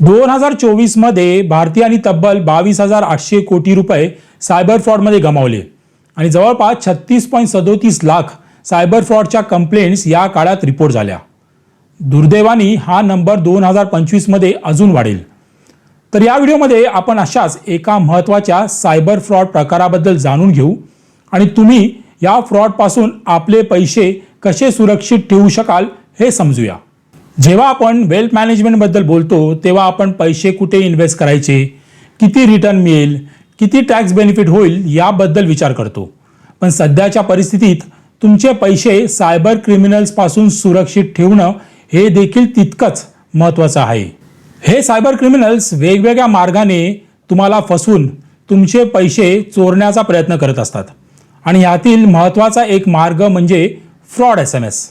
दोन हजार चोवीसमध्ये भारतीयांनी तब्बल बावीस हजार आठशे कोटी रुपये सायबर फ्रॉडमध्ये गमावले. आणि जवळपास छत्तीस पॉईंट सदोतीस लाख सायबर फ्रॉडच्या कंप्लेंट्स या काळात रिपोर्ट झाल्या. दुर्दैवानी हा नंबर दोन हजार पंचवीसमध्ये अजून वाढेल. तर या व्हिडिओमध्ये आपण अशाच एका महत्त्वाच्या सायबर फ्रॉड प्रकाराबद्दल जाणून घेऊ आणि तुम्ही या फ्रॉडपासून आपले पैसे कसे सुरक्षित ठेवू शकाल हे समजूया. जेव्हा आपण वेल्थ मॅनेजमेंटबद्दल बोलतो तेव्हा आपण पैसे कुठे इन्व्हेस्ट करायचे किती रिटर्न मिळेल किती टॅक्स बेनिफिट होईल याबद्दल विचार करतो. पण सध्याच्या परिस्थितीत तुमचे पैसे सायबर क्रिमिनल्सपासून सुरक्षित ठेवणं हे देखील तितकंच महत्त्वाचं आहे. हे सायबर क्रिमिनल्स वेगवेगळ्या मार्गाने तुम्हाला फसवून तुमचे पैसे चोरण्याचा प्रयत्न करत असतात. आणि यातील महत्त्वाचा एक मार्ग म्हणजे फ्रॉड एस एम एस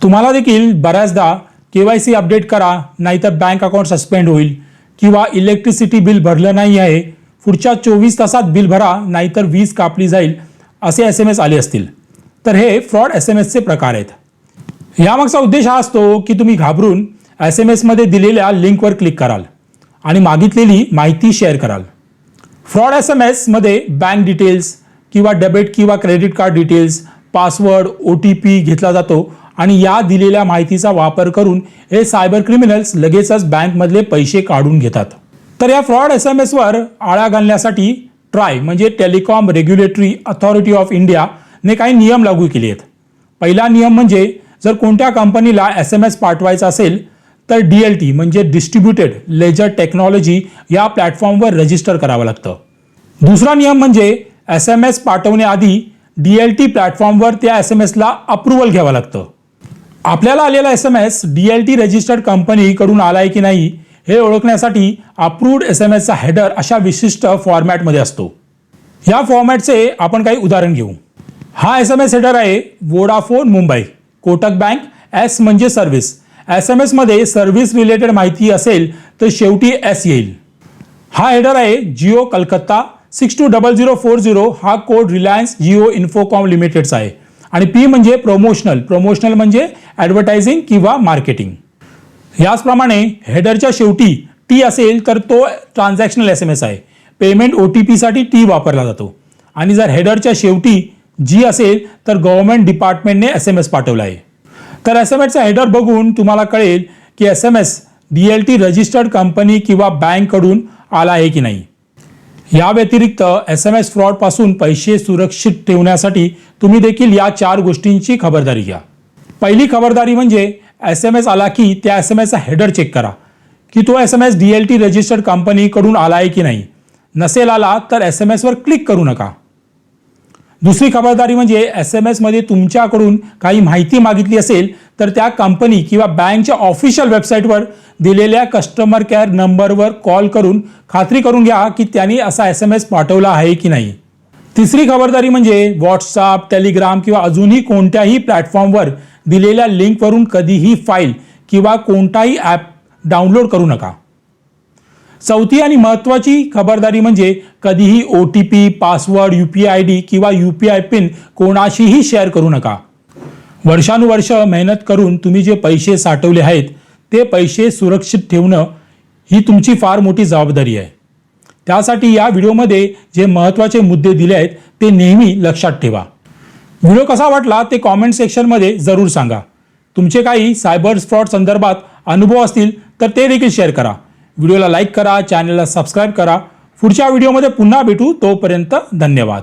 तुम्हाला देखील बऱ्याचदा के वाय सी अपडेट करा नाहीतर बँक अकाउंट सस्पेंड होईल. किंवा इलेक्ट्रिसिटी बिल भरलं नाही आहे पुढच्या चोवीस तासात बिल भरा नाहीतर वीज कापली जाईल असे एस एम एस आले असतील. तर हे फ्रॉड एस एम एसचे प्रकार आहेत. यामागचा उद्देश हा असतो की तुम्ही घाबरून एस एम एसमध्ये दिलेल्या लिंकवर क्लिक कराल आणि मागितलेली माहिती शेअर कराल. फ्रॉड एस एम एसमध्ये बँक डिटेल्स किंवा डेबिट किंवा credit card details password O T P घेतला जातो आणि या दिलेल्या माहितीचा वापर करून हे सायबर क्रिमिनल्स लगेचच बँकमधले पैसे काढून घेतात. तर या फ्रॉड एस एम एसवर आळा घालण्यासाठी ट्राय म्हणजे टेलिकॉम रेग्युलेटरी अथॉरिटी ऑफ इंडियाने काही नियम लागू केले आहेत. पहिला नियम म्हणजे जर कोणत्या कंपनीला एस एम एस पाठवायचा असेल तर डी एल टी म्हणजे डिस्ट्रीब्युटेड लेजर टेक्नॉलॉजी या प्लॅटफॉर्मवर रजिस्टर करावं लागतं. दुसरा नियम म्हणजे एस एम एस पाठवण्याआधी डी एल टी प्लॅटफॉर्मवर त्या एस एम एसला अप्रुव्हल घ्यावं लागतं. आपल्याला आलेला S M S D L T registered कंपनीकडून आलाय की नाही हे ओळखण्यासाठी अप्रूव्ड एस एम एसचा हेडर अशा विशिष्ट फॉर्मॅटमध्ये असतो. या फॉर्मॅटचे आपण काही उदाहरण घेऊ. हा एस एम एस हेडर आहे Vodafone Mumbai Kotak bank S म्हणजे सर्व्हिस एस एम एसमध्ये सर्व्हिस रिलेटेड माहिती असेल तर शेवटी एस येईल. हा हेडर आहे Jio Calcutta six two double zero four zero हा कोड रिलायन्स जिओ इन्फोकॉम लिमिटेडचा आहे. आणि पी म्हणजे प्रोमोशनल प्रोमोशनल म्हणजे ॲडव्हर्टायझिंग किंवा मार्केटिंग याचप्रमाणे हेडरच्या शेवटी टी असेल तर तो ट्रान्झॅक्शनल एस एम एस आहे. पेमेंट ओ टी पीसाठी टी वापरला जातो. आणि जर हेडरच्या शेवटी जी असेल तर गव्हर्नमेंट डिपार्टमेंटने एस एम एस पाठवला आहे. तर एस एम एसचा हेडर बघून तुम्हाला कळेल की S M S D L T registered company किंवा बँककडून आला आहे की नाही. या व्यतिरिक्त एस एम एस फ्रॉडपासून पैसे सुरक्षित ठेवण्यासाठी तुम्ही देखील या चार गोष्टींची खबरदारी घ्या. पहिली खबरदारी म्हणजे एस एम एस आला की त्या एस एम एसचा हेडर चेक करा. की तो S M S D L T registered कंपनीकडून आला आहे की नाही. नसेल आला तर एस एम एसवर क्लिक करू नका. दुसरी खबरदारी म्हणजे एस एम एसमध्ये तुमच्याकडून काही माहिती मागितली असेल तर त्या कंपनी किंवा बँकच्या ऑफिशियल वेबसाईटवर दिलेल्या कस्टमर केअर नंबरवर कॉल करून खात्री करून घ्या की त्यांनी असा एस एम एस पाठवला आहे की नाही. तिसरी खबरदारी म्हणजे व्हॉट्सअप टेलिग्राम किंवा अजूनही कोणत्याही प्लॅटफॉर्मवर दिलेल्या लिंकवरून कधीही फाईल किंवा कोणताही ॲप डाउनलोड करू नका. चौथी आणि महत्त्वाची खबरदारी म्हणजे कधीही O T P password U P I D किंवा यू पी आय पिन कोणाशीही शेअर करू नका. वर्षानुवर्ष मेहनत करून तुम्ही जे पैसे साठवले आहेत ते पैसे सुरक्षित ठेवणं ही तुमची फार मोठी जबाबदारी आहे. त्यासाठी या व्हिडिओमध्ये जे महत्त्वाचे मुद्दे दिले आहेत ते नेहमी लक्षात ठेवा. व्हिडिओ कसा वाटला ते कॉमेंट सेक्शनमध्ये जरूर सांगा. तुमचे काही सायबर फ्रॉड संदर्भात अनुभव असतील तर ते देखील शेअर करा. व्हिडिओला लाईक करा चॅनलला सबस्क्राईब करा. पुढच्या व्हिडिओमध्ये पुन्हा भेटू. तोपर्यंत धन्यवाद.